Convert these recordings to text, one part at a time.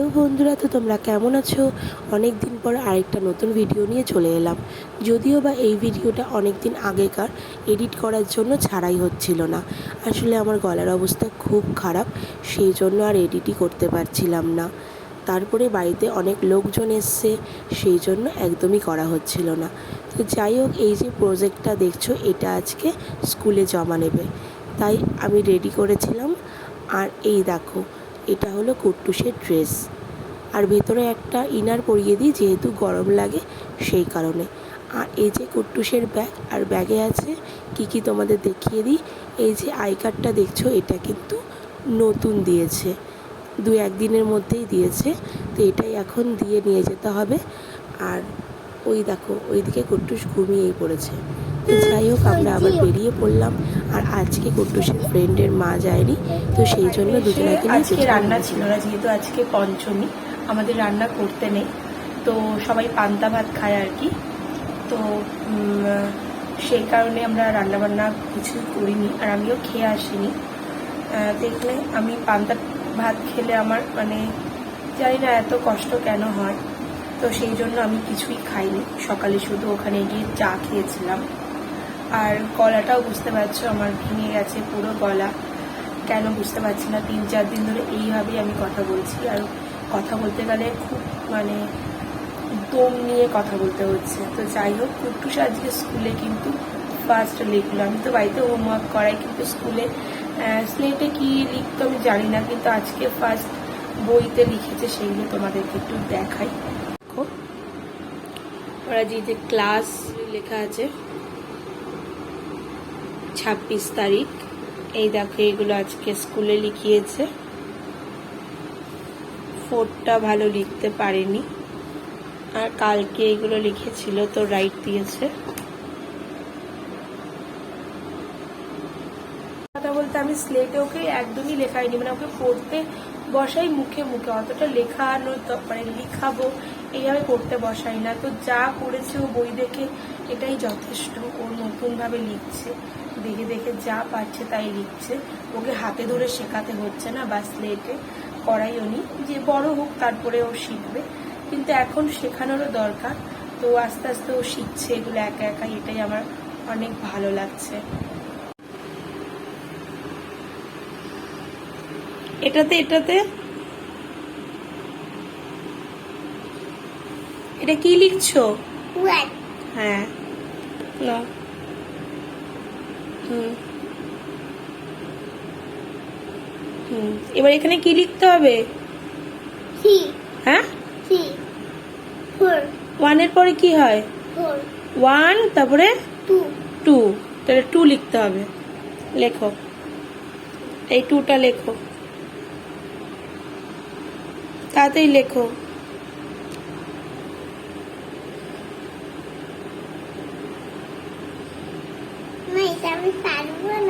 তো বন্ধুরা, তো তোমরা কেমন আছো? অনেক দিন পর আরেকটা নতুন ভিডিও নিয়ে চলে এলাম। যদিও বা এই ভিডিওটা অনেক দিন আগেকার এডিট করার জন্য ছাড়াই হচ্ছিল না। আসলে আমার গলার অবস্থা খুব খারাপ, সেই জন্য আর এডিটই করতে পারছিলাম না। তারপরে বাড়িতে অনেক লোকজন এসছে, সেই জন্য একদমই করা হচ্ছিল না। তো যাই হোক, এই যে প্রজেক্টটা দেখছ, এটা আজকে স্কুলে জমা নেবে। তাই আমি রেডি করেছিলাম। আর এই দেখো এটা হলো কুট্টুসের ড্রেস। আর ভেতরে একটা ইনার পরিয়ে দিই, যেহেতু গরম লাগে সেই কারণে। আর এই যে কুট্টুসের ব্যাগ, আর ব্যাগে আছে কি কি তোমাদের দেখিয়ে দিই, এই যে আই কার্ডটা দেখছ, এটা কিন্তু নতুন দিয়েছে। দু একদিনের মধ্যেই দিয়েছে, তো এটাই এখন দিয়ে নিয়ে যেতে হবে। আর ওই দেখো, ওইদিকে কুট্টুস ঘুমিয়েই পড়েছে। তো যাই হোক আমরা আবার বেরিয়ে পড়লাম। আর আজকে কুট্টুসের ফ্রেন্ডের মা যায়নি তো সেই জন্য দুজনাকে আজকে রান্না ছিল না যেহেতু আজকে পঞ্চমী আমাদের রান্না করতে নেই। তো সবাই পান্তা ভাত খায় আর কি। তো সেই কারণে আমরা রান্না বান্না কিছু করিনি আর আমিও খেয়ে আসিনি। দেখলে আমি পান্তা ভাত খেলে আমার মানে জানি না এত কষ্ট কেন হয়। তো সেই জন্য আমি কিছুই খাইনি। সকালে শুধু ওখানে গিয়ে চা খেয়েছিলাম। আর গলাটাও বুঝতে পারছ, আমার ভেঙে গেছে পুরো গলা। কেন বুঝতে পারছি না, তিন চার দিন ধরে এইভাবেই আমি কথা বলছি। আর কথা বলতে গেলে খুব মানে দম নিয়ে কথা বলতে হচ্ছে। তো যাই হোক, কুট্টুস আজকে স্কুলে কিন্তু ফার্স্ট লিখলো। আমি তো বাড়িতে হোমওয়ার্ক করাই, কিন্তু স্কুলে স্লেটে কি লিখতো আমি জানি না, কিন্তু আজকে ফার্স্ট বইতে লিখেছে সেইগুলো তোমাদেরকে একটু দেখাই। দেখো, ওরা যে ক্লাস লেখা আছে ছাব্বিশ তারিখ। এই দেখো, এগুলো আজকে স্কুলে লিখিয়েছে। ফোরটা ভালো লিখতে পারেনি। আর কালকে এগুলো লিখেছিল, তো রাইট দিয়েছে। কথা বলতে আমি স্লেটে ওকে একদমই লেখাইনি মানে ওকে পড়তে বসাই মুখে মুখে। অতটা লেখানো মানে লিখাবো, এইভাবে পড়তে বসাই না। তো যা করেছে ও বই দেখে এটাই যথেষ্ট। ও নতুনভাবে লিখছে। দেখে দেখে যা পাচ্ছে তাই লিখছে। ওকে হাতে ধরে শেখাতে হচ্ছে না বা স্লেটে করাই উনি। যে বড় হোক, তারপরে ও শিখবে। কিন্তু এখন শেখানোরও দরকার। তো আস্তে আস্তে ও শিখছে এগুলো একা একা। এটাই আমার অনেক ভালো লাগছে। এটাতে এটাতে? এটা কি লিখছো? হ্যাঁ। নাও। হুম। হুম। এবার এখানে কি লিখতে হবে? হ্যাঁ? ওয়ানের পরে কি হয়? ওয়ান তারপরে টু তাহলে টু লিখতে হবে। লেখো। এই টুটা লেখো। তাড়াতাড়ি লেখো। আমি পারব না বাড়িতে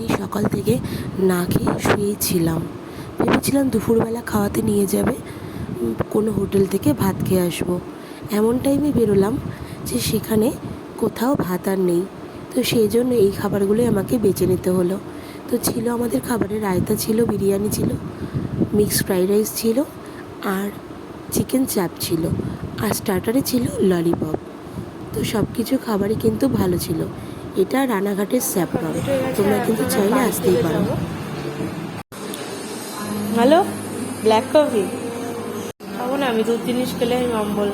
নেই সকাল থেকে না খেয়ে শুয়েই ছিলাম ভেবেছিলাম দুপুরবেলা খাওয়াতে নিয়ে যাবে কোনো হোটেল থেকে ভাত খেয়ে আসব। এমন টাইমে বেরোলাম যে সেখানে কোথাও ভাত আর নেই। তো সেই জন্য এই খাবারগুলোই আমাকে বেছে নিতে হলো। তো ছিল আমাদের খাবারে রায়তা ছিল, বিরিয়ানি ছিল মিক্সড ফ্রাইড রাইস ছিল আর চিকেন চাপ ছিল। আর স্টার্টারে ছিল ললিপপ তো সব কিছু খাবারই কিন্তু ভালো ছিল। এটা রানাঘাটের স্যাফরন তোমরা কিন্তু চাইলে আসতেই পারো। Hello, black coffee? খাব না, আমি দু জিনিস খেলে আমি মাম অম্বল।